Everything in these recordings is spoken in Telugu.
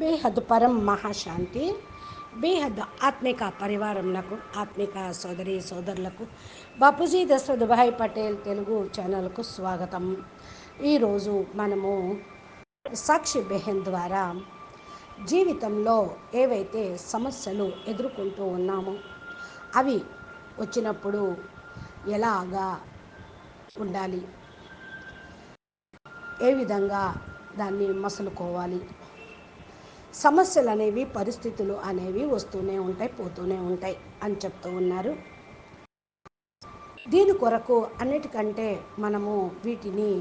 బేహద్ పరం మహాశాంతి బేహద్ ఆత్మిక పరివారంలకు ఆత్మిక సోదరి సోదరులకు బాపూజీ దశరథ్ భాయ్ పటేల్ తెలుగు ఛానల్కు స్వాగతం. ఈరోజు మనము సాక్షి బెహన్ ద్వారా జీవితంలో ఏవైతే సమస్యలు ఎదుర్కొంటూ ఉన్నామో అవి వచ్చినప్పుడు ఎలాగా ఉండాలి? ఏ విధంగా దాన్ని మసులుకోవాలి? సమస్యలు అనేవి పరిస్థితులు అనేవి వస్తూనే ఉంటాయి పోతూనే ఉంటాయి అని చెప్తూ ఉన్నారు. దీని కొరకు అన్నిటికంటే మనము వీటిని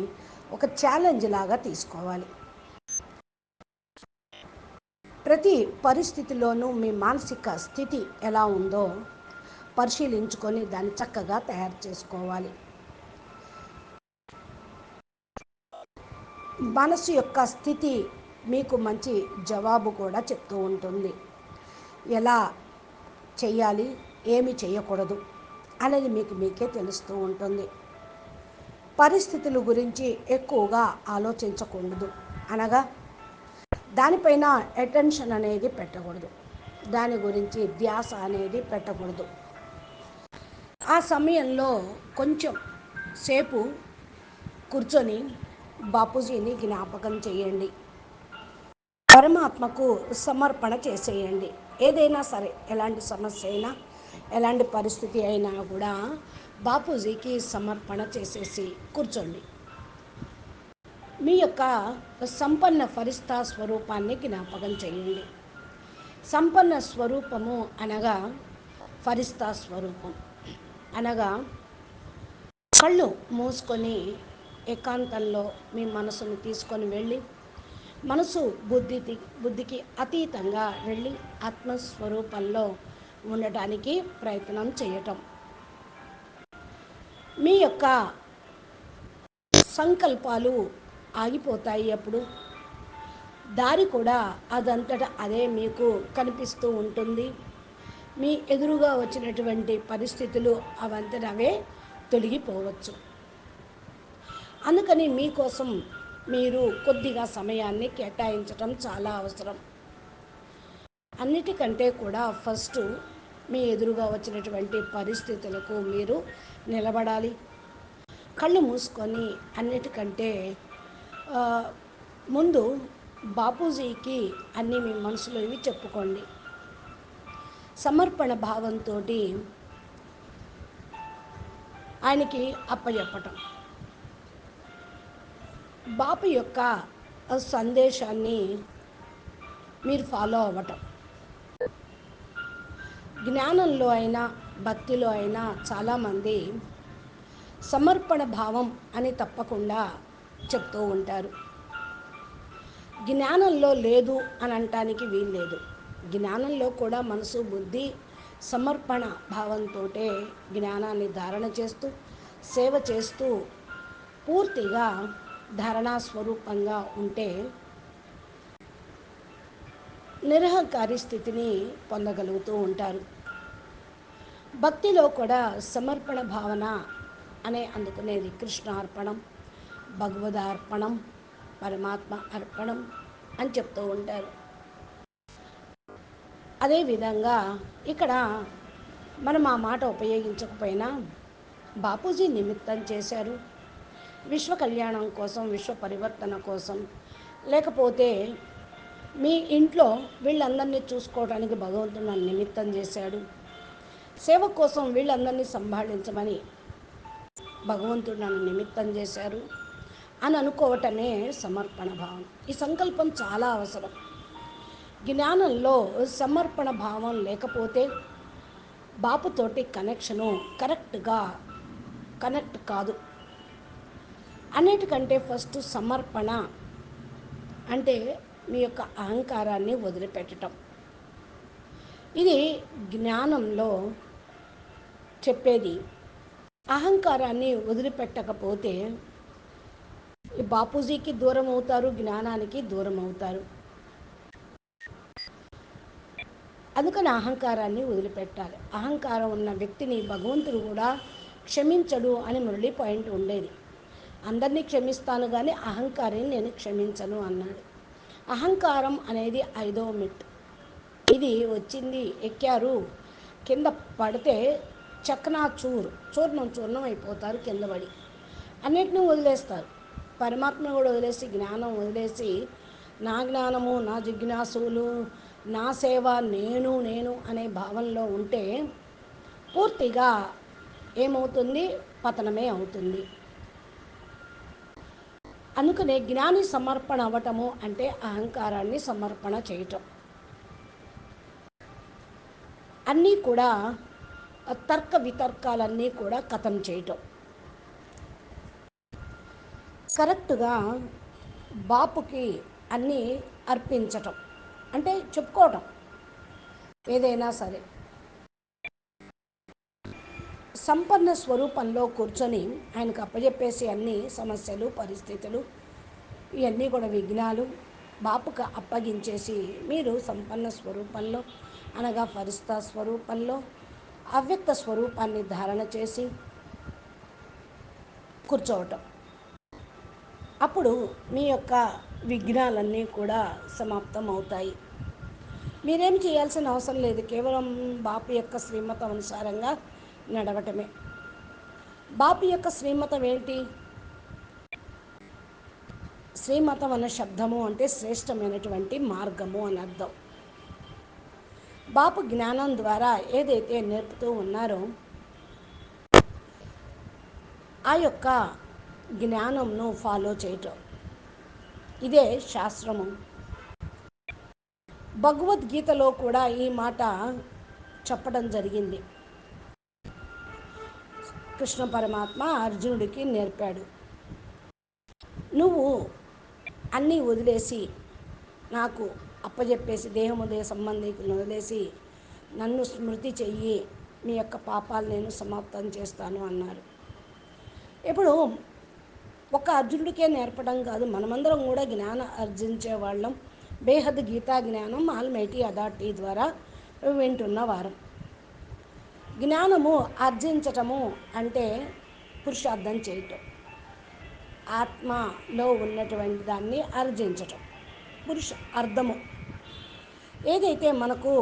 ఒక ఛాలెంజ్ లాగా తీసుకోవాలి. ప్రతి పరిస్థితిలోనూ మీ మానసిక స్థితి ఎలా ఉందో పరిశీలించుకొని దాన్ని చక్కగా తయారు చేసుకోవాలి. మనసు యొక్క స్థితి మీకు మంచి జవాబు కూడా చెప్తూ ఉంటుంది. ఎలా చేయాలి ఏమి చేయకూడదు అనేది మీకు మీకే తెలుస్తూ ఉంటుంది. పరిస్థితుల గురించి ఎక్కువగా ఆలోచించకూడదు. అనగా దానిపైన అటెన్షన్ అనేది పెట్టకూడదు. దాని గురించి ధ్యాస అనేది పెట్టకూడదు. ఆ సమయంలో కొంచెం సేపు కూర్చొని బాపూజీని జ్ఞాపకం చేయండి. పరమాత్మకు సమర్పణ చేసేయండి. ఏదైనా సరే ఎలాంటి సమస్య అయినా ఎలాంటి పరిస్థితి అయినా కూడా బాపూజీకి సమర్పణ చేసేసి కూర్చోండి. మీ యొక్క సంపన్న ఫరిస్తా స్వరూపాన్ని జ్ఞాపకం చేయండి. సంపన్న స్వరూపము అనగా ఫరిస్తా స్వరూపం. అనగా కళ్ళు మూసుకొని ఏకాంతంలో మీ మనసును తీసుకొని వెళ్ళి మనసు బుద్ధి బుద్ధికి అతీతంగా వెళ్ళి ఆత్మస్వరూపంలో ఉండటానికి ప్రయత్నం చేయటం. మీ యొక్క సంకల్పాలు ఆగిపోతాయి అప్పుడు దారి కూడా అదంతట అదే మీకు కనిపిస్తూ ఉంటుంది. మీ ఎదురుగా వచ్చినటువంటి పరిస్థితులు అవంతట అవే తొలగిపోవచ్చు. అందుకని మీకోసం మీరు కొద్దిగా సమయాన్ని కేటాయించడం చాలా అవసరం. అన్నిటికంటే కూడా ఫస్ట్ మీ ఎదురుగా వచ్చినటువంటి పరిస్థితులకు మీరు నిలబడాలి. కళ్ళు మూసుకొని అన్నిటికంటే ముందు బాపూజీకి అన్నీ మీ మనసులో ఇవి చెప్పుకోండి. సమర్పణ భావంతో ఆయనకి అప్పచెప్పటం. బాపు యొక్క సందేశాన్ని మీరు ఫాలో అవ్వటం. జ్ఞానంలో అయినా భక్తిలో అయినా చాలామంది సమర్పణ భావం అని తప్పకుండా చెప్తూ ఉంటారు. జ్ఞానంలో లేదు అని అనటానికి వీల్లేదు. జ్ఞానంలో కూడా మనసు బుద్ధి సమర్పణ భావంతో జ్ఞానాన్ని ధారణ చేస్తూ సేవ చేస్తూ పూర్తిగా ధారణా స్వరూపంగా ఉంటే నిరహంకారి స్థితిని పొందగలుగుతూ ఉంటారు. భక్తిలో కూడా సమర్పణ భావన అనే అందుకునేది కృష్ణ అర్పణం భగవదార్పణం పరమాత్మ అర్పణం అని చెప్తూ ఉంటారు. అదేవిధంగా ఇక్కడ మనం ఆ మాట ఉపయోగించకపోయినా బాపూజీ నిమిత్తం చేశారు. విశ్వ కళ్యాణం కోసం విశ్వ పరివర్తన కోసం లేకపోతే మీ ఇంట్లో వీళ్ళందరినీ చూసుకోవడానికి భగవంతుడు నన్ను నిమిత్తం చేశాడు. సేవ కోసం వీళ్ళందరినీ సంభాళించమని భగవంతుడు నన్ను నిమిత్తం చేశారు అని అనుకోవటమే సమర్పణ భావం. ఈ సంకల్పం చాలా అవసరం. జ్ఞానంలో సమర్పణ భావం లేకపోతే బాపుతోటి కనెక్షను కరెక్ట్గా కనెక్ట్ కాదు. అన్నిటికంటే ఫస్ట్ సమర్పణ అంటే మీ యొక్క అహంకారాన్ని వదిలిపెట్టడం ఇది జ్ఞానంలో చెప్పేది. అహంకారాన్ని వదిలిపెట్టకపోతే బాపూజీకి దూరం అవుతారు జ్ఞానానికి దూరం అవుతారు. అందుకని అహంకారాన్ని వదిలిపెట్టాలి. అహంకారం ఉన్న వ్యక్తిని భగవంతుడు కూడా క్షమించడు అని మురళీ పాయింట్ ఉండేది. అందరినీ క్షమిస్తాను కానీ అహంకారిని నేను క్షమించను అన్నాడు. అహంకారం అనేది ఐదో మిట్ ఇది వచ్చింది ఎక్కారు. కింద పడితే చక్కనా చూరు. చూర్ణం చూర్ణం అయిపోతారు కింద పడి. అన్నిటినీ వదిలేస్తారు. పరమాత్మ కూడా వదిలేసి జ్ఞానం వదిలేసి నా జ్ఞానము నా జిజ్ఞాసులు నా సేవ నేను నేను అనే భావనలో ఉంటే పూర్తిగా ఏమవుతుంది? పతనమే అవుతుంది. అందుకనే జ్ఞాని సమర్పణ అవ్వటము అంటే అహంకారాన్ని సమర్పణ చేయటం. అన్నీ కూడా తర్క వితర్కాలన్నీ కూడా కథం చేయటం. కరెక్ట్గా బాపుకి అన్నీ అర్పించటం. అంటే చెప్పుకోవటం. ఏదైనా సరే. సంపన్న స్వరూపంలో కూర్చొని ఆయనకు అప్పజెప్పేసి అన్ని సమస్యలు పరిస్థితులు ఇవన్నీ కూడా విఘ్నాలు బాపుకు అప్పగించేసి మీరు సంపన్న స్వరూపంలో అనగా ఫరిస్తా స్వరూపంలో అవ్యక్త స్వరూపాన్ని ధారణ చేసి కూర్చోవటం. అప్పుడు మీ యొక్క విఘ్నాలన్నీ కూడా సమాప్తం అవుతాయి మీరేం చేయాల్సిన అవసరం లేదు. కేవలం బాపు యొక్క శ్రీమతం అనుసారంగా నడవటమే. బాపు యొక్క శ్రీమతం ఏంటి? శ్రీమతం అన్న శబ్దము అంటే శ్రేష్టమైనటువంటి మార్గము అని అర్థం. బాపు జ్ఞానం ద్వారా ఏదైతే నేర్పుతూ ఉన్నారో ఆ యొక్క జ్ఞానంను ఫాలో చేయటం. ఇదే శాస్త్రము. భగవద్గీతలో కూడా ఈ మాట చెప్పడం జరిగింది. కృష్ణ పరమాత్మ అర్జునుడికి నేర్పాడు. నువ్వు అన్నీ వదిలేసి నాకు అప్పచెప్పేసి దేహముదయ సంబంధికులను వదిలేసి నన్ను స్మృతి చెయ్యి మీ యొక్క పాపాలు నేను సమాప్తం చేస్తాను అన్నారు. ఇప్పుడు ఒక అర్జునుడికే నేర్పడం కాదు మనమందరం కూడా జ్ఞానం ఆర్జించే వాళ్ళం. బేహద్ గీతా జ్ఞానం ఆల్మైటీ అథారిటీ ద్వారా వింటున్న వారం. జ్ఞానము ఆర్జించటము అంటే పురుషార్థం చేయటం. ఆత్మలో ఉన్నటువంటి దాన్ని ఆర్జించటం. పురుష అర్థము. ఏదైతే మనకు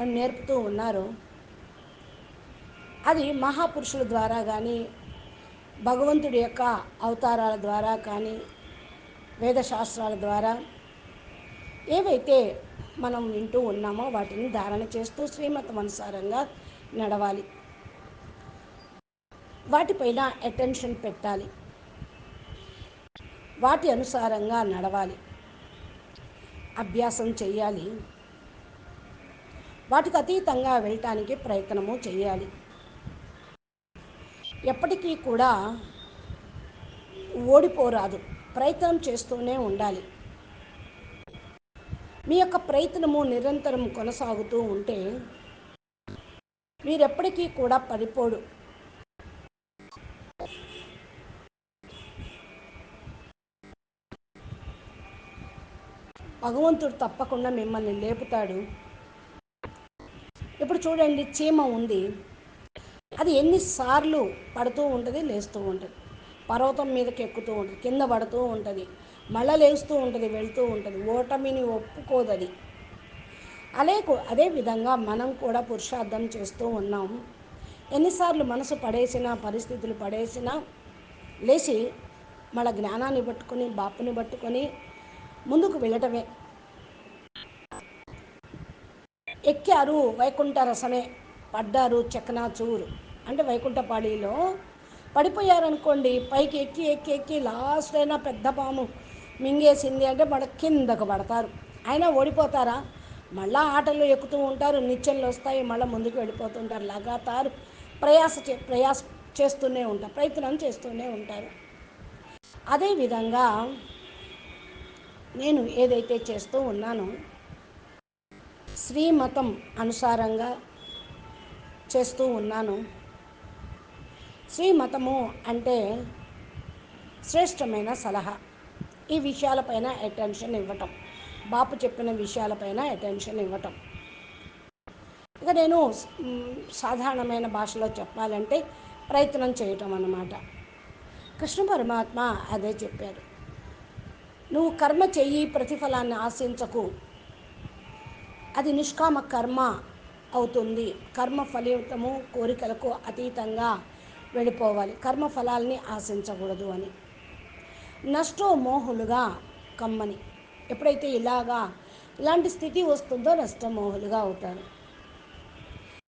నేర్పుతూ ఉన్నారో అది మహాపురుషుల ద్వారా కానీ భగవంతుడి యొక్క అవతారాల ద్వారా కానీ వేదశాస్త్రాల ద్వారా ఏవైతే మనం వింటూ ఉన్నామో వాటిని ధారణ చేస్తూ శ్రీమతం అనుసారంగా నడవాలి. వాటిపైన అటెన్షన్ పెట్టాలి. వాటి అనుసారంగా నడవాలి. అభ్యాసం చేయాలి వాటికి అతీతంగా వెళ్ళటానికి ప్రయత్నము చేయాలి ఎప్పటికీ కూడా ఓడిపోరాదు. ప్రయత్నం చేస్తూనే ఉండాలి. మీ యొక్క ప్రయత్నము నిరంతరం కొనసాగుతూ ఉంటే వీరెప్పటికీ కూడా పడిపోడు. భగవంతుడు తప్పకుండా మిమ్మల్ని లేపుతాడు. ఇప్పుడు చూడండి చీమ ఉంది. అది ఎన్నిసార్లు పడుతూ ఉంటుంది లేస్తూ ఉంటుంది. పర్వతం మీదకి ఎక్కుతూ ఉంటుంది కింద పడుతూ ఉంటుంది. మళ్ళా లేస్తూ ఉంటుంది వెళ్తూ ఉంటుంది. ఓటమిని ఒప్పుకోదు అది అదే విధంగా మనం కూడా పురుషార్థం చేస్తూ ఉన్నాం. ఎన్నిసార్లు మనసు పడేసిన పరిస్థితులు పడేసినా లేచి మన జ్ఞానాన్ని పట్టుకొని బాపుని పట్టుకొని ముందుకు వెళ్ళటమే. ఎక్కారు వైకుంఠ రసమే పడ్డారు చకనాచూరు. అంటే వైకుంఠపాళిలో పడిపోయారనుకోండి పైకి ఎక్కి ఎక్కి ఎక్కి లాస్ట్ అయినా పెద్ద పాము మింగేసింది అంటే మన కిందకు పడతారు. అయినా ఓడిపోతారా? మళ్ళా ఆటలు ఎక్కుతూ ఉంటారు నిచ్చెనలు వస్తాయి మళ్ళీ ముందుకు వెళ్ళిపోతుంటారు. లగాతారు ప్రయాస చే ప్రయాస చేస్తూనే ఉంటారు ప్రయత్నం చేస్తూనే ఉంటారు. అదేవిధంగా నేను ఏదైతే చేస్తూ ఉన్నానో శ్రీమతం అనుసారంగా చేస్తూ ఉన్నాను. శ్రీమతము అంటే శ్రేష్టమైన సలహా. ఈ విషయాలపైన అటెన్షన్ ఇవ్వటం. బాపు చెప్పిన విషయాలపైన అటెన్షన్ ఇవ్వటం. ఇక నేను సాధారణమైన భాషలో చెప్పాలంటే ప్రయత్నం చేయటం అన్నమాట. కృష్ణ పరమాత్మ అదే చెప్పారు. నువ్వు కర్మ చెయ్యి ప్రతిఫలాన్ని ఆశించకు. అది నిష్కామ కర్మ అవుతుంది. కర్మ ఫలితము కోరికలకు అతీతంగా వెళ్ళిపోవాలి. కర్మ ఫలాల్ని ఆశించకూడదు అని. నష్టో మోహులుగా కమ్మని. ఎప్పుడైతే ఇలాగా ఇలాంటి స్థితి వస్తుందో నష్టమోహులుగా అవుతారు.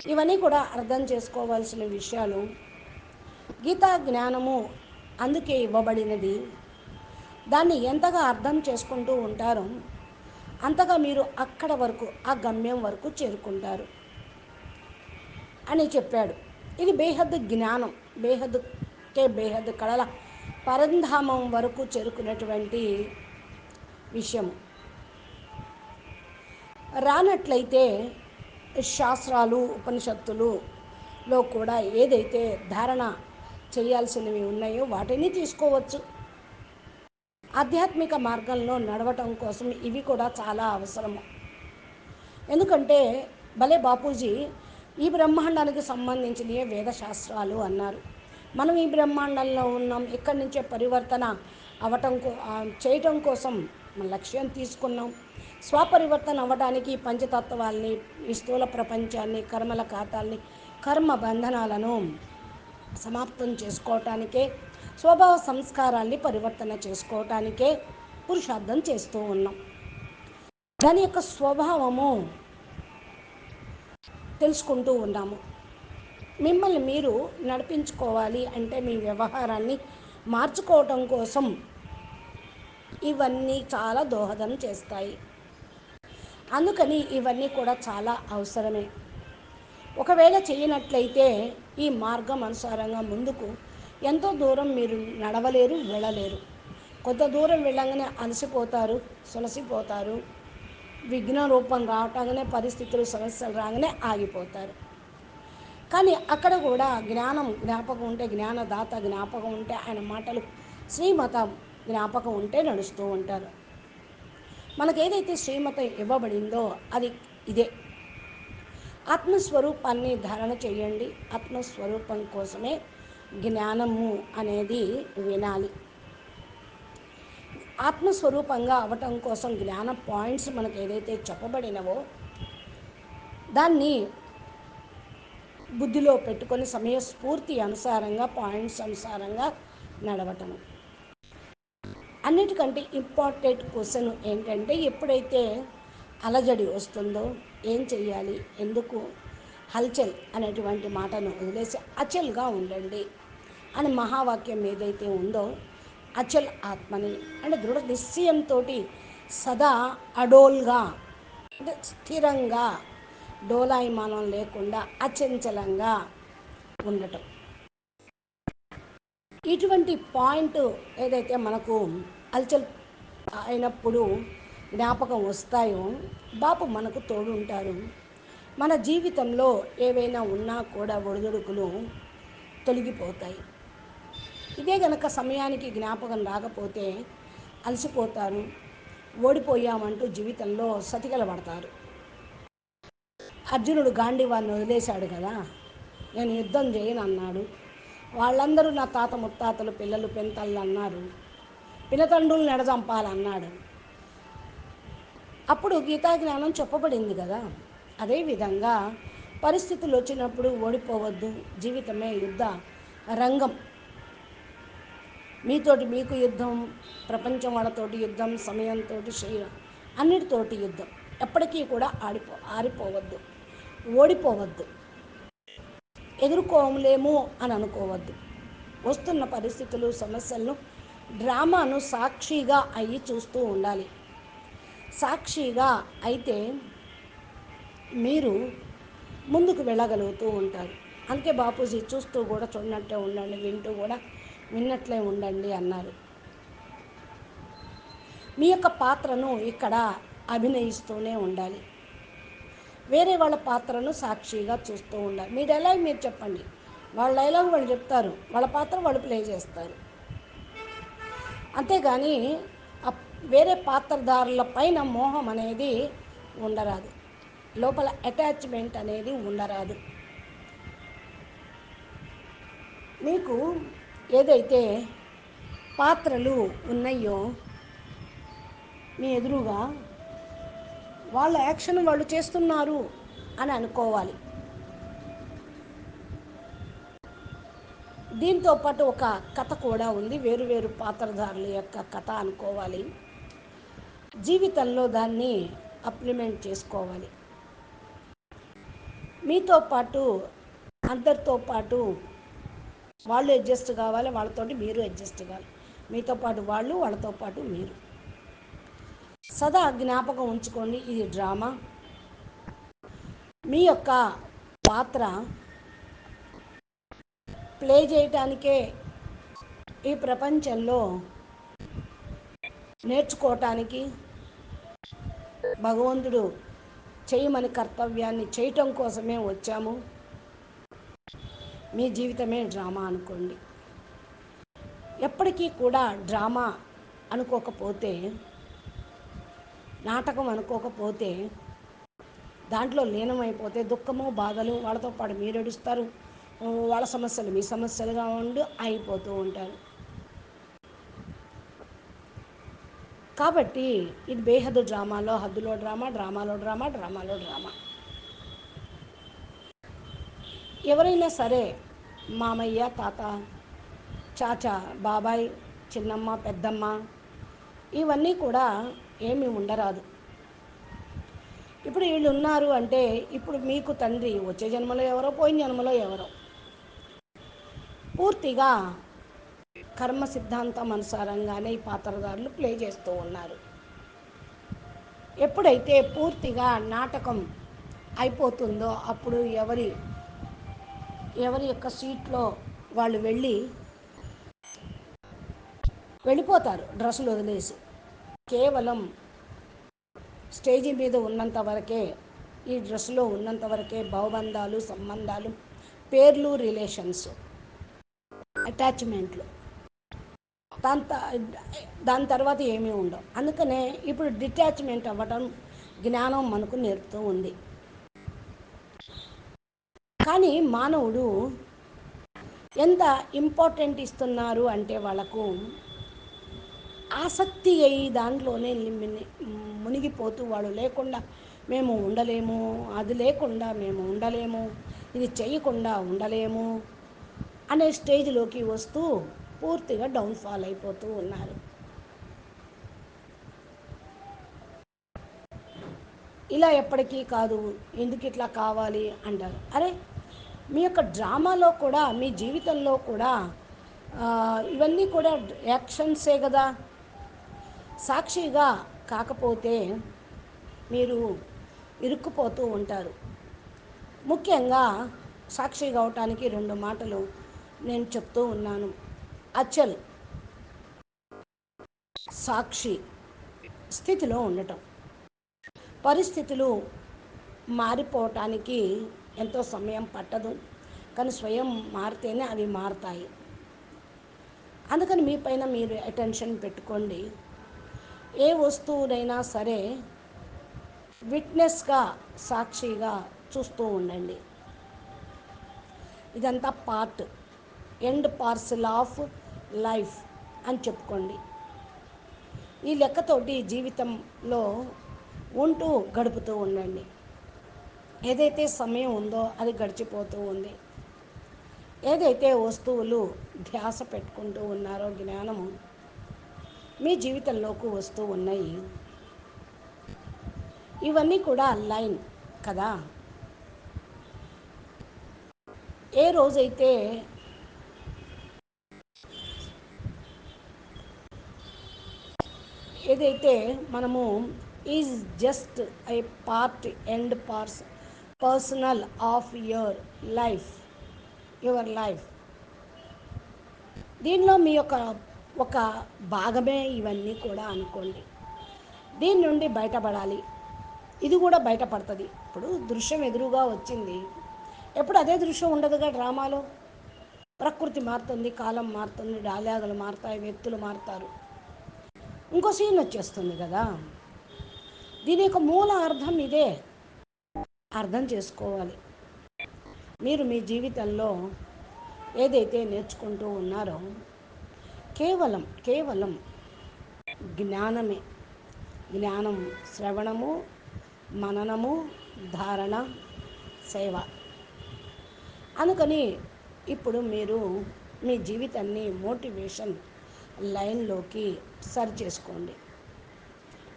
ఇవన్నీ కూడా అర్థం చేసుకోవాల్సిన విషయాలు. గీతా జ్ఞానము అందుకే ఇవ్వబడినది. దాన్ని ఎంతగా అర్థం చేసుకుంటూ ఉంటారో అంతగా మీరు అక్కడ వరకు ఆ గమ్యం వరకు చేరుకుంటారు అని చెప్పాడు. ఇది బేహద్ జ్ఞానం బేహద్ కే బేహద్ కళల పరంధామం వరకు చేరుకున్నటువంటి విషయం రానట్లయితే శాస్త్రాలు ఉపనిషత్తులులో కూడా ఏదైతే ధారణ చేయాల్సినవి ఉన్నాయో వాటిని తీసుకోవచ్చు. ఆధ్యాత్మిక మార్గంలో నడవటం కోసం ఇవి కూడా చాలా అవసరము. ఎందుకంటే భలే బాపూజీ ఈ బ్రహ్మాండానికి సంబంధించినవి వేదశాస్త్రాలు అన్నారు. మనం ఈ బ్రహ్మాండంలో ఉన్నాం ఇక్కడి నుంచే పరివర్తన అవటం కో చేయటం కోసం మన లక్ష్యం తీసుకున్నాం. స్వపరివర్తన అవ్వడానికి పంచతత్వాల్ని ఈ స్థూల ప్రపంచాన్ని కర్మల ఖాతాల్ని కర్మ బంధనాలను సమాప్తం చేసుకోవటానికే స్వభావ సంస్కారాల్ని పరివర్తన చేసుకోవటానికే పురుషార్థం చేస్తూ ఉన్నాం. దాని యొక్క స్వభావము తెలుసుకుంటూ ఉన్నాము. మిమ్మల్ని మీరు నడిపించుకోవాలి అంటే మీ వ్యవహారాన్ని మార్చుకోవటం కోసం ఇవన్నీ చాలా దోహదం చేస్తాయి. అందుకని ఇవన్నీ కూడా చాలా అవసరమే. ఒకవేళ చేయనట్లయితే ఈ మార్గం అనుసారంగా ముందుకు ఎంతో దూరం మీరు నడవలేరు వెళ్ళలేరు. కొంత దూరం వెళ్ళగానే అలసిపోతారు సొలసిపోతారు. విఘ్న రూపం రావటంగానే పరిస్థితులు సమస్యలు రాగానే ఆగిపోతారు. కానీ అక్కడ కూడా జ్ఞానం జ్ఞాపకం ఉంటే జ్ఞానదాత జ్ఞాపకం ఉంటే ఆయన మాటలు శ్రీమతం జ్ఞాపకం ఉంటే నడుస్తూ ఉంటారు. మనకు ఏదైతే ఇవ్వబడిందో అది ఇదే. ఆత్మస్వరూపాన్ని ధారణ చేయండి. ఆత్మస్వరూపం కోసమే జ్ఞానము అనేది వినాలి. ఆత్మస్వరూపంగా అవటం కోసం జ్ఞాన పాయింట్స్ మనకు ఏదైతే చెప్పబడినవో దాన్ని బుద్ధిలో పెట్టుకొని సమయస్ఫూర్తి అనుసారంగా పాయింట్స్ అనుసారంగా నడవటము. అన్నిటికంటే ఇంపార్టెంట్ క్వశ్చన్ ఏంటంటే ఎప్పుడైతే అలజడి వస్తుందో ఏం చెయ్యాలి ఎందుకు హల్చల్ అనేటువంటి మాటను వదిలేసి అచల్గా ఉండండి అని మహావాక్యం ఏదైతే ఉందో అచల్ ఆత్మని అంటే దృఢ నిశ్చయంతో సదా అడోల్గా అంటే స్థిరంగా డోలాయమానం లేకుండా అచంచలంగా ఉండటం. ఇటువంటి పాయింట్ ఏదైతే మనకు అలచల్ అయినప్పుడు జ్ఞాపకం వస్తాయో బాపు మనకు తోడు ఉంటారు మన జీవితంలో ఏవైనా ఉన్నా కూడా ఒడిదుడుకులు తొలగిపోతాయి. ఇదే గనక సమయానికి జ్ఞాపకం రాకపోతే అలసిపోతారు ఓడిపోయామంటూ జీవితంలో సతికలబడతారు. అర్జునుడు గాంధీవాన్ని వదిలేశాడు కదా నేను యుద్ధం చేయను అన్నాడు. వాళ్ళందరూ నా తాత ముత్తాతలు పిల్లలు పెంతళ్ళు అన్నారు. పినతండ్రులు నెడజంపాలన్నాడు అప్పుడు గీతా జ్ఞానం చెప్పబడింది కదా. అదేవిధంగా పరిస్థితులు వచ్చినప్పుడు ఓడిపోవద్దు. జీవితమే యుద్ధ రంగం. మీతోటి మీకు యుద్ధం ప్రపంచం వాళ్ళతోటి యుద్ధం సమయంతో శరీరం అన్నిటితోటి యుద్ధం. ఎప్పటికీ కూడా ఆడిపో ఆరిపోవద్దు. ఓడిపోవద్దు. ఎదుర్కోలేము అని అనుకోవద్దు. వస్తున్న పరిస్థితులు సమస్యలను డ్రామాను సాక్షిగా అయ్యి చూస్తూ ఉండాలి. సాక్షిగా అయితే మీరు ముందుకు వెళ్ళగలుగుతూ ఉంటారు. అందుకే బాపూజీ చూస్తూ కూడా చూడనట్టే ఉండండి వింటూ కూడా విన్నట్లే ఉండండి అన్నారు. మీ యొక్క పాత్రను ఇక్కడ అభినయిస్తూనే ఉండాలి. వేరే వాళ్ళ పాత్రను సాక్షిగా చూస్తూ ఉండాలి. మీ డైలాగ్ మీరు చెప్పండి. వాళ్ళ డైలాగ్ వాళ్ళు చెప్తారు. వాళ్ళ పాత్ర వాళ్ళు ప్లే చేస్తారు. అంతేగాని వేరే పాత్రధారుల పైన మోహం అనేది ఉండరాదు. లోపల అటాచ్మెంట్ అనేది ఉండరాదు. మీకు ఏదైతే పాత్రలు ఉన్నాయో మీ ఎదురుగా వాళ్ళ యాక్షన్ వాళ్ళు చేస్తున్నారు అని అనుకోవాలి. దీంతో పాటు ఒక కథ కూడా ఉంది. వేరు వేరు పాత్రధారుల యొక్క కథ అనుకోవాలి. జీవితంలో దాన్ని అప్లిమెంట్ చేసుకోవాలి. మీతో పాటు అందరితో పాటు వాళ్ళు అడ్జస్ట్ కావాలి. వాళ్ళతోటి మీరు అడ్జస్ట్ కావాలి. మీతో పాటు వాళ్ళు వాళ్ళతో పాటు మీరు. సదా జ్ఞాపకం ఉంచుకోండి. ఇది డ్రామా. మీ యొక్క పాత్ర ప్లే చేయటానికే ఈ ప్రపంచంలో నేర్చుకోవటానికి భగవంతుడు చేయమని కర్తవ్యాన్ని చేయటం కోసమే వచ్చాము. మీ జీవితమే డ్రామా అనుకోండి. ఎప్పటికీ కూడా డ్రామా అనుకోకపోతే నాటకం అనుకోకపోతే దాంట్లో లీనమైపోతే దుఃఖము బాధలు వాళ్ళతో పాటు మీరు ఏడుస్తారు వాళ్ళ సమస్యలు మీ సమస్యలుగా ఉండి అయిపోతూ ఉంటారు. కాబట్టి ఇది బేహద్దు డ్రామాలో హద్దులో డ్రామా డ్రామాలో డ్రామా డ్రామాలో డ్రామా. ఎవరైనా సరే మామయ్య తాత చాచా బాబాయ్ చిన్నమ్మ పెద్దమ్మ ఇవన్నీ కూడా ఏమి ఉండరాదు. ఇప్పుడు వీళ్ళు ఉన్నారు అంటే ఇప్పుడు మీకు తండ్రి వచ్చే జన్మలో ఎవరో పోయిన జన్మలో ఎవరో పూర్తిగా కర్మ సిద్ధాంతం అనుసారంగానే ఈ పాత్రదారులు ప్లే చేస్తూ ఉన్నారు. ఎప్పుడైతే పూర్తిగా నాటకం అయిపోతుందో అప్పుడు ఎవరి ఎవరి యొక్క సీట్లో వాళ్ళు వెళ్ళి వెళ్ళిపోతారు డ్రెస్సులు వదిలేసి. కేవలం స్టేజి మీద ఉన్నంత వరకే ఈ డ్రెస్సులో ఉన్నంత వరకే భావబంధాలు సంబంధాలు పేర్లు రిలేషన్స్. అటాచ్మెంట్లు. దాని దాని తర్వాత ఏమీ ఉండవు. అందుకనే ఇప్పుడు డిటాచ్మెంట్ అవ్వడం జ్ఞానం మనకు నేర్పుతూ ఉంది. కానీ మానవుడు ఎంత ఇంపార్టెంట్ ఇస్తున్నారు అంటే వాళ్ళకు ఆసక్తి అయ్యి దాంట్లోనే మునిగిపోతూ వాళ్ళు లేకుండా మేము ఉండలేము అది లేకుండా మేము ఉండలేము ఇది చేయకుండా ఉండలేము అనే స్టేజ్లోకి వస్తూ పూర్తిగా డౌన్ఫాల్ అయిపోతూ ఉన్నారు. ఇలా ఎప్పటికీ కాదు ఎందుకు ఇట్లా కావాలి అంటారు. అరే మీ యొక్క డ్రామాలో కూడా మీ జీవితంలో కూడా ఇవన్నీ కూడా యాక్షన్సే కదా. సాక్షిగా కాకపోతే మీరు ఇరుక్కుపోతూ ఉంటారు. ముఖ్యంగా సాక్షి కావటానికి రెండు మాటలు నేను చెప్తూ ఉన్నాను. అచల్. సాక్షి. స్థితిలో ఉండటం. పరిస్థితులు మారిపోవటానికి ఎంతో సమయం పట్టదు. కానీ స్వయం మారితేనే అవి మారుతాయి. అందుకని మీ పైన మీరు అటెన్షన్ పెట్టుకోండి. ఏ వస్తువునైనా సరే విట్నెస్గా సాక్షిగా చూస్తూ ఉండండి. ఇదంతా part. And parcel of life అని చెప్పుకోండి. ఈ లెక్కతోటి జీవితంలో ఉంటూ గడుపుతూ ఉండండి. ఏదైతే సమయం ఉందో అది గడిచిపోతూ ఉంది. ఏదైతే వస్తువులు ధ్యాస పెట్టుకుంటూ ఉన్నారో జ్ఞానము మీ జీవితంలోకి వస్తూ ఉన్నాయి. ఇవన్నీ కూడా లైన్ కదా? ఏ రోజైతే ఏదైతే మనము is just a part and పార్స్ personal of your life your life దీనిలో మీ యొక్క ఒక భాగమే ఇవన్నీ కూడా అనుకోండి. దీని నుండి బయటపడాలి. ఇది కూడా బయటపడుతుంది. ఇప్పుడు దృశ్యం ఎదురుగా వచ్చింది. ఎప్పుడు అదే దృశ్యం ఉండదుగా డ్రామాలో? ప్రకృతి మారుతుంది కాలం మారుతుంది డాలాగులు మారుతాయి వ్యక్తులు మారుతారు. ఇంకో సీన్ వచ్చేస్తుంది కదా. దీని యొక్క మూల అర్థం ఇదే. అర్థం చేసుకోవాలి. మీరు మీ జీవితంలో ఏదైతే నేర్చుకుంటూ ఉన్నారో కేవలం కేవలం జ్ఞానమే. జ్ఞానం శ్రవణము మననము ధారణ సేవ. అందుకని ఇప్పుడు మీరు మీ జీవితాన్ని మోటివేషన్ లైన్లోకి సరి చేసుకోండి.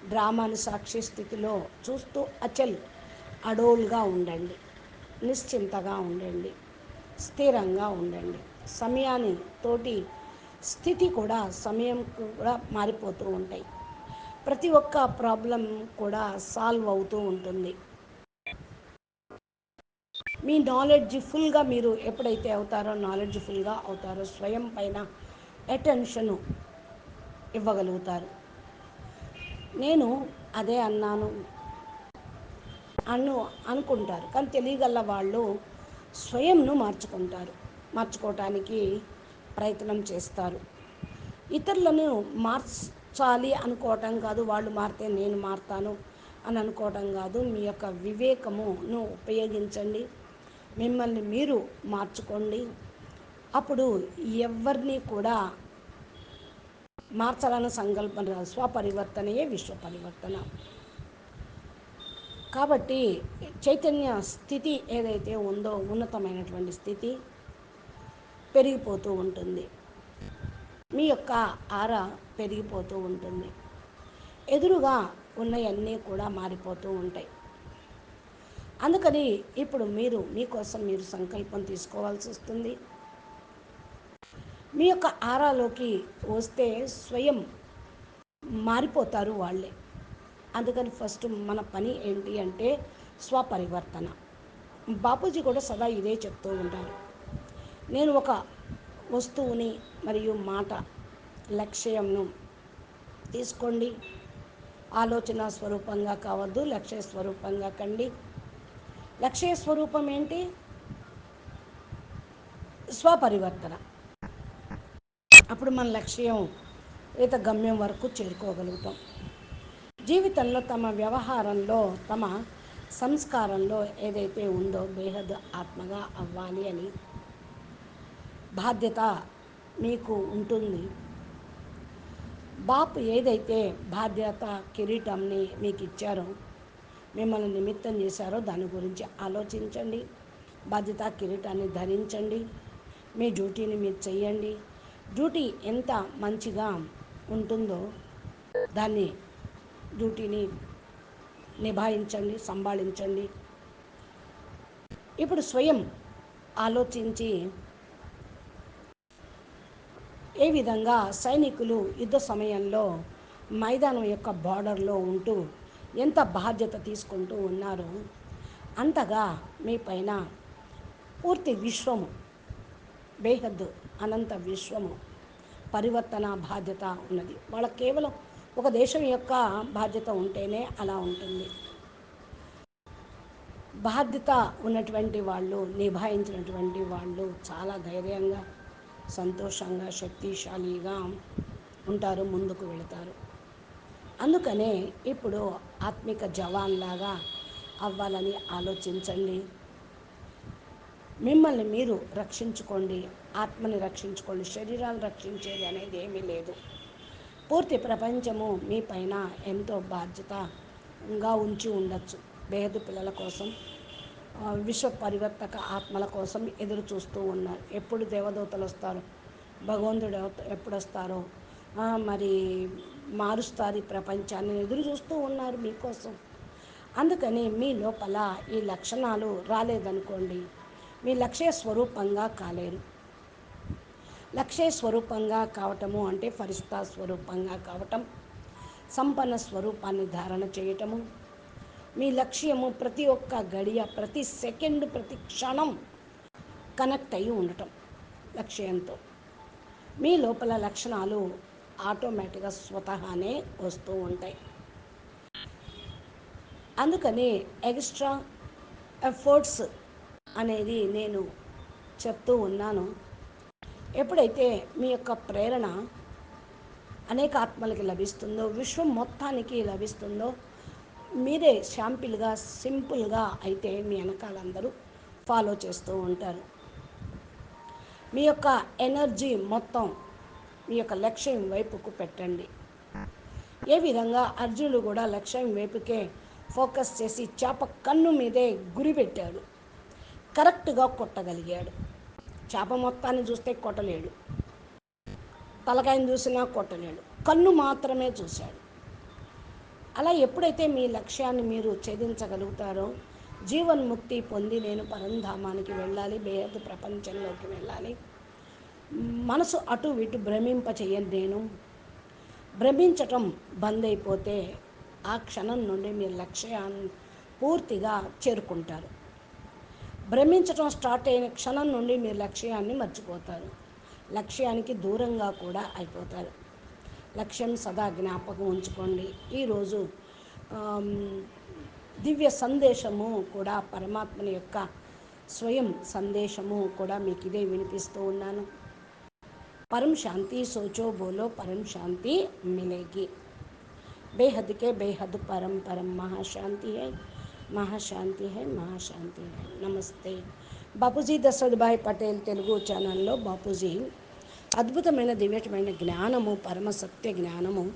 డ్రామాను సాక్షి స్థితిలో చూస్తూ అచల్ అడోల్గా ఉండండి. నిశ్చింతగా ఉండండి. స్థిరంగా ఉండండి. సమయాన్ని తోటి స్థితి కూడా సమయం కూడా మారిపోతూ ఉంటాయి. ప్రతి ఒక్క ప్రాబ్లం కూడా సాల్వ్ అవుతూ ఉంటుంది. మీ నాలెడ్జ్ ఫుల్గా మీరు ఎప్పుడైతే అవుతారో నాలెడ్జ్ ఫుల్గా అవుతారో స్వయం పైన అటెన్షను ఇవ్వగలుగుతారు. నేను అదే అన్నాను అను అనుకుంటారు. కానీ తెలియగల వాళ్ళు స్వయంను మార్చుకుంటారు. మార్చుకోవటానికి ప్రయత్నం చేస్తారు. ఇతరులను మార్చాలి అనుకోవటం కాదు వాళ్ళు మారితే నేను మారుతాను అని అనుకోవటం కాదు. మీ యొక్క వివేకమును ఉపయోగించండి. మిమ్మల్ని మీరు మార్చుకోండి. అప్పుడు ఎవరిని కూడా మార్చాలని సంకల్పం రాదు. స్వపరివర్తనయే విశ్వ పరివర్తన కాబట్టి చైతన్య స్థితి ఏదైతే ఉందో ఉన్నతమైనటువంటి స్థితి పెరిగిపోతూ ఉంటుంది. మీ యొక్క ఆర పెరిగిపోతూ ఉంటుంది. ఎదురుగా ఉన్నవన్నీ కూడా మారిపోతూ ఉంటాయి. అందుకని ఇప్పుడు మీరు మీకోసం మీరు సంకల్పం తీసుకోవాల్సి వస్తుంది. మీ యొక్క ఆరాలోకి వస్తే స్వయం మారిపోతారు వాళ్ళే. అందుకని ఫస్ట్ మన పని ఏంటి అంటే స్వపరివర్తన. బాపూజీ కూడా సదా ఇదే చెప్తూ ఉంటారు. నేను ఒక వస్తువుని మరియు మాట లక్ష్యంను తీసుకోండి. ఆలోచన స్వరూపంగా కావద్దు లక్ష్య స్వరూపంగా కండి. లక్ష్య స్వరూపం ఏంటి? స్వపరివర్తన. అప్పుడు మన లక్ష్యం ఈత గమ్యం వరకు చేరుకోగలుగుతాం. జీవితంలో తమ వ్యవహారంలో తమ సంస్కారంలో ఏదైతే ఉందో బేహద్ ఆత్మగా అవ్వాలి అని బాధ్యత మీకు ఉంటుంది. బాపు ఏదైతే బాధ్యత కిరీటంని మీకు ఇచ్చారో మిమ్మల్ని నిమిత్తం చేశారో దాని గురించి ఆలోచించండి. బాధ్యత కిరీటాన్ని ధరించండి. మీ డ్యూటీని మీరు చేయండి డ్యూటీ ఎంత మంచిగా ఉంటుందో దాన్ని డ్యూటీని నిభాయించండి సంభాళించండి. ఇప్పుడు స్వయం ఆలోచించి ఏ విధంగా సైనికులు యుద్ధ సమయంలో మైదానం యొక్క బార్డర్లో ఉంటూ ఎంత బాధ్యత తీసుకుంటూ ఉన్నారో అంతగా మీ పైన పూర్తి విశ్వము బేహద్దు అనంత విశ్వము పరివర్తన బాధ్యత ఉన్నది. వాళ్ళ కేవలం ఒక దేశం యొక్క బాధ్యత ఉంటేనే అలా ఉంటుంది. బాధ్యత ఉన్నటువంటి వాళ్ళు నిభాయించినటువంటి వాళ్ళు చాలా ధైర్యంగా సంతోషంగా శక్తిశాలిగా ఉంటారు ముందుకు వెళతారు. అందుకనే ఇప్పుడు ఆత్మిక జవాన్ లాగా అవ్వాలని ఆలోచించండి. మిమ్మల్ని మీరు రక్షించుకోండి. ఆత్మని రక్షించుకోండి శరీరాన్ని రక్షించేది అనేది ఏమీ లేదు. పూర్తి ప్రపంచము మీ పైన ఎంతో బాధ్యతగా ఉంచి ఉండొచ్చు. బేహదు పిల్లల కోసం విశ్వ పరివర్తక ఆత్మల కోసం ఎదురు చూస్తూ ఉన్నారు. ఎప్పుడు దేవదూతలు వస్తారు? భగవంతుడు ఎప్పుడు వస్తారో? మరి మారుస్తారు ఈ ప్రపంచాన్ని. ఎదురు చూస్తూ ఉన్నారు మీకోసం. అందుకని మీ లోపల ఈ లక్షణాలు రాలేదనుకోండి. మీ లక్ష్య స్వరూపంగా కాలేరు. లక్ష్య స్వరూపంగా కావటము అంటే ఫరిస్తా స్వరూపంగా కావటం సంపన్న స్వరూపాన్ని ధారణ చేయటము. మీ లక్ష్యము ప్రతి ఒక్క గడియ ప్రతి సెకండ్ ప్రతి క్షణం కనెక్ట్ అయి ఉండటం లక్ష్యంతో. మీ లోపల లక్షణాలు ఆటోమేటిక్గా స్వతహానే వస్తూ ఉంటాయి. అందుకని ఎక్స్ట్రా ఎఫర్ట్స్ అనేది నేను చెప్తూ ఉన్నాను. ఎప్పుడైతే మీ యొక్క ప్రేరణ అనేక ఆత్మలకి లభిస్తుందో విశ్వం మొత్తానికి లభిస్తుందో మీరే శాంపిల్గా సింపుల్గా అయితే మీ వెనకాలందరూ ఫాలో చేస్తూ ఉంటారు. మీ యొక్క ఎనర్జీ మొత్తం మీ యొక్క లక్ష్యం వైపుకు పెట్టండి. ఏ విధంగా అర్జునుడు కూడా లక్ష్యం వైపుకే ఫోకస్ చేసి చేప కన్ను మీదే గురి పెట్టాడు. కరెక్ట్గా కొట్టగలిగాడు. చేప మొత్తాన్ని చూస్తే కొట్టలేడు. తలకాయని చూసినా కొట్టలేడు. కన్ను మాత్రమే చూశాడు. అలా ఎప్పుడైతే మీ లక్ష్యాన్ని మీరు ఛేదించగలుగుతారో జీవన్ముక్తి పొంది నేను పరంధామానికి వెళ్ళాలి బేహద్ ప్రపంచంలోకి వెళ్ళాలి. మనసు అటు ఇటు భ్రమింప చెయ్యను నేను భ్రమించటం బంద్ అయిపోతే ఆ క్షణం నుండి మీ లక్ష్యాన్ని పూర్తిగా చేరుకుంటారు. భ్రమించటం స్టార్ట్ అయిన క్షణం నుండి మీరు లక్ష్యాన్ని మర్చిపోతారు లక్ష్యానికి దూరంగా కూడా అయిపోతారు లక్ష్యం సదా జ్ఞాపకం ఉంచుకోండి ఈరోజు ఆమ్, దివ్య సందేశము కూడా పరమాత్మని యొక్క స్వయం సందేశము కూడా మీకు ఇదే వినిపిస్తూ ఉన్నాను परम शांति सोचो बोलो परम शांति मिलेगी बेहद के बेहद परम परम महाशांति है మహాశాంతి హై మహాశాంతి హై. నమస్తే. బాపూజీ దశరథ్ పటేల్ తెలుగు ఛానల్లో బాపూజీ అద్భుతమైన దివ్యమైన జ్ఞానము పరమ సత్య జ్ఞానము.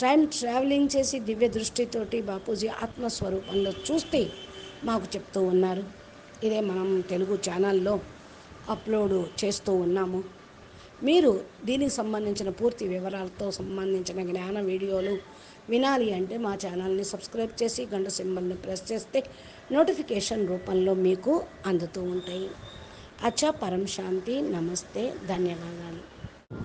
టైం ట్రావెలింగ్ చేసి దివ్య దృష్టితోటి బాపూజీ ఆత్మస్వరూపంలో చూస్తే మాకు చెప్తూ ఉన్నారు. ఇదే మనం తెలుగు ఛానల్లో అప్లోడ్ చేస్తూ ఉన్నాము. మీరు దీనికి సంబంధించిన పూర్తి వివరాలతో సంబంధించిన జ్ఞాన వీడియోలు వినాలి అంటే మా ఛానల్ని సబ్స్క్రైబ్ చేసి గంట సింబల్ని ప్రెస్ చేస్తే నోటిఫికేషన్ రూపంలో మీకు అందుతూ ఉంటాయి. అచ్చా పరం శాంతి నమస్తే ధన్యవాదాలు.